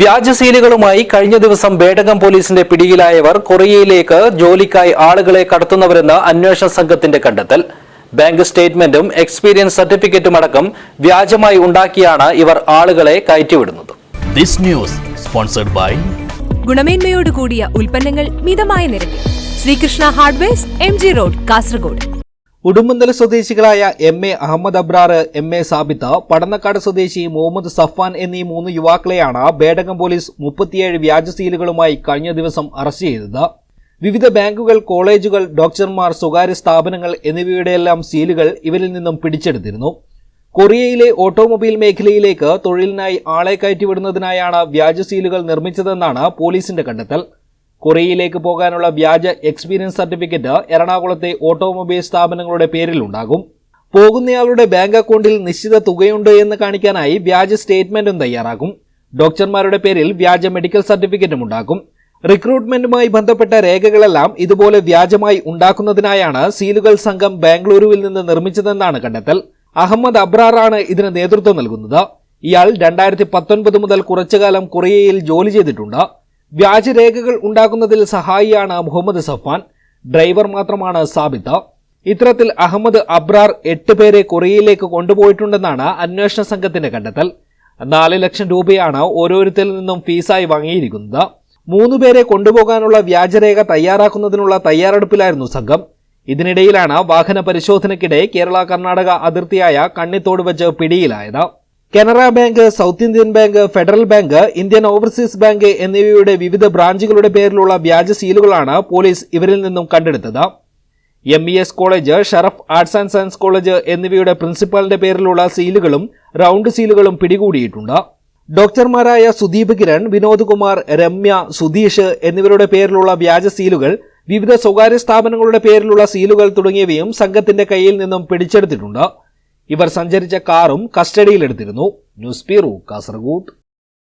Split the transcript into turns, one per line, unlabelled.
വ്യാജ സീലുകളുമായി കഴിഞ്ഞ ദിവസം ബേഡകം പോലീസിന്റെ പിടിയിലായവർ കൊറിയയിലേക്ക് ജോലിക്കായി ആളുകളെ കടത്തുന്നവരെന്ന് അന്വേഷണ സംഘത്തിന്റെ കണ്ടെത്തൽ. ബാങ്ക് സ്റ്റേറ്റ്മെന്റും എക്സ്പീരിയൻസ് സർട്ടിഫിക്കറ്റും അടക്കം വ്യാജമായി ഉണ്ടാക്കിയാണ് ഇവർ ആളുകളെ കയറ്റിവിടുന്നത്.
This news sponsored by
ഗുണമേന്മയോട് കൂടിയ ഉൽപ്പന്നങ്ങൾ മിതമായ നിരക്കിൽ. Sreekrishna hardware M G road Kasaragod.
Udumbanthala സ്വദേശികളായ M A Ahmed Abrar M A Sabith Padannakkad സ്വദേശി മുഹമ്മദ് സഫാൻ എന്നീ മൂന്ന് യുവാക്കളെയാണ് ബേഡകം പോലീസ് മുപ്പത്തിയേഴ് വ്യാജ സീലുകളുമായി കഴിഞ്ഞ ദിവസം അറസ്റ്റ് ചെയ്തത്. വിവിധ ബാങ്കുകൾ കോളേജുകൾ ഡോക്ടർമാർ സ്വകാര്യ സ്ഥാപനങ്ങൾ എന്നിവയുടെയെല്ലാം സീലുകൾ ഇവരിൽ നിന്നും പിടിച്ചെടുത്തിരുന്നു. കൊറിയയിലെ ഓട്ടോമൊബൈൽ മേഖലയിലേക്ക് തൊഴിലിനായി ആളെ കയറ്റിവിടുന്നതിനായാണ് വ്യാജ സീലുകൾ നിർമ്മിച്ചതെന്നാണ് പോലീസിന്റെ കണ്ടെത്തൽ. കൊറിയയിലേക്ക് പോകാനുള്ള വ്യാജ എക്സ്പീരിയൻസ് സർട്ടിഫിക്കറ്റ് എറണാകുളത്തെ ഓട്ടോമൊബൈൽ സ്ഥാപനങ്ങളുടെ പേരിലുണ്ടാകും പോകുന്നയാളുടെ ബാങ്ക് അക്കൗണ്ടിൽ നിശ്ചിത തുകയുണ്ട് എന്ന് കാണിക്കാനായി വ്യാജ സ്റ്റേറ്റ്മെന്റും തയ്യാറാക്കും ഡോക്ടർമാരുടെ പേരിൽ വ്യാജ മെഡിക്കൽ സർട്ടിഫിക്കറ്റും ഉണ്ടാക്കും റിക്രൂട്ട്മെന്റുമായി ബന്ധപ്പെട്ട രേഖകളെല്ലാം ഇതുപോലെ വ്യാജമായി ഉണ്ടാക്കുന്നതിനായാണ് സീലുകൾ സംഘം ബാംഗ്ലൂരുവിൽ നിന്ന് നിർമ്മിച്ചതെന്നാണ് കണ്ടെത്തൽ. അഹമ്മദ് അബ്രാറാണ് ഇതിന് നേതൃത്വം നൽകുന്നത്. ഇയാൾ രണ്ടായിരത്തി പത്തൊൻപത് മുതൽ കുറച്ചുകാലം കൊറിയയിൽ ജോലി ചെയ്തിട്ടുണ്ട്. വ്യാജരേഖകൾ ഉണ്ടാക്കുന്നതിൽ സഹായിയാണ് മുഹമ്മദ് സഫാൻ ഡ്രൈവർ മാത്രമാണ് സാബിത്ത ഇത്തരത്തിൽ അഹമ്മദ് അബ്രാർ എട്ട് പേരെ കൊറിയയിലേക്ക് കൊണ്ടുപോയിട്ടുണ്ടെന്നാണ് അന്വേഷണ സംഘത്തിന്റെ കണ്ടെത്തൽ. നാല് ലക്ഷം രൂപയാണ് ഓരോരുത്തരിൽ നിന്നും ഫീസായി വാങ്ങിയിരിക്കുന്നത്. മൂന്ന് പേരെ കൊണ്ടുപോകാനുള്ള വ്യാജരേഖ തയ്യാറാക്കുന്നതിനുള്ള തയ്യാറെടുപ്പിലായിരുന്നു സംഘം. ഇതിനിടയിലാണ് വാഹന പരിശോധനയ്ക്കിടെ കേരള കർണാടക അതിർത്തിയായ കണ്ണിത്തോട് വെച്ച് പിടിയിലായത്. Canara Bank South Indian Bank Federal Bank Indian Overseas Bank എന്നിവയുടെ വിവിധ ബ്രാഞ്ചുകളുടെ പേരിലുള്ള വ്യാജ സീലുകളാണ് പോലീസ് ഇവരിൽ നിന്നും കണ്ടെടുത്തത്. M E S college Sharaf arts and science college എന്നിവയുടെ പ്രിൻസിപ്പാളിന്റെ പേരിലുള്ള സീലുകളും റൗണ്ട് സീലുകളും പിടികൂടിയിട്ടുണ്ട്. ഡോക്ടർമാരായ സുദീപ് കിരൺ വിനോദ് കുമാർ രമ്യ സുധീഷ് എന്നിവരുടെ പേരിലുള്ള വ്യാജ സീലുകൾ വിവിധ സ്വകാര്യ സ്ഥാപനങ്ങളുടെ പേരിലുള്ള സീലുകൾ തുടങ്ങിയവയും സംഘത്തിന്റെ കയ്യിൽ നിന്നും പിടിച്ചെടുത്തിട്ടുണ്ട്. ഇവർ സഞ്ചരിച്ച കാറും കസ്റ്റഡിയിലെടുത്തിരുന്നു ന്യൂസ് ബ്യൂറോ കാസർഗോഡ്.